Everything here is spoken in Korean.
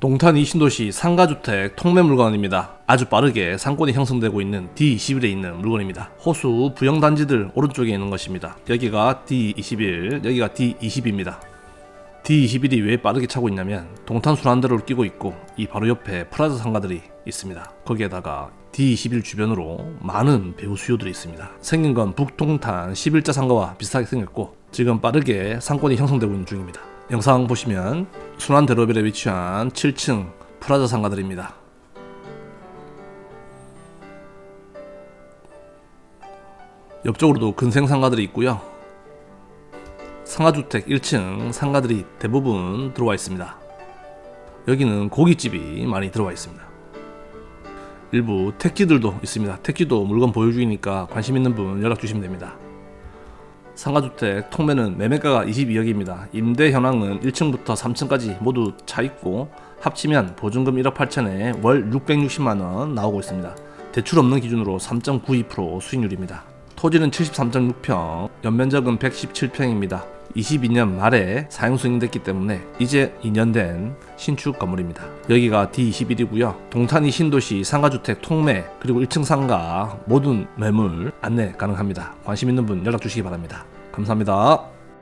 동탄 이신도시 상가주택 통매물건입니다. 아주 빠르게 상권이 형성되고 있는 D21에 있는 물건입니다. 호수 부영단지들 오른쪽에 있는 것입니다. 여기가 D21, 여기가 D20입니다. D21이 왜 빠르게 차고 있냐면 동탄 순환도로를 끼고 있고 이 바로 옆에 프라자 상가들이 있습니다. 거기에다가 D21 주변으로 많은 배우 수요들이 있습니다. 생긴 건 북동탄 11자 상가와 비슷하게 생겼고 지금 빠르게 상권이 형성되고 있는 중입니다. 영상 보시면 순환 대로벨에 위치한 7층 프라자 상가들입니다. 옆쪽으로도 근생 상가들이 있고요. 상가주택 1층 상가들이 대부분 들어와 있습니다. 여기는 고깃집이 많이 들어와 있습니다. 일부 택지들도 있습니다. 택지도 물건 보유 중이니까 관심 있는 분 연락 주시면 됩니다. 상가주택 통매는 매매가가 22억입니다. 임대 현황은 1층부터 3층까지 모두 차 있고 합치면 보증금 1억 8천에 월 660만 원 나오고 있습니다. 대출 없는 기준으로 3.92% 수익률입니다. 토지는 73.6평, 연면적은 117평입니다. 22년 말에 사용 승인됐기 때문에 이제 2년 된 신축 건물입니다. 여기가 D21이고요. 동탄이 신도시 상가주택 통매 그리고 1층 상가 모든 매물 안내 가능합니다. 관심 있는 분 연락 주시기 바랍니다. 감사합니다.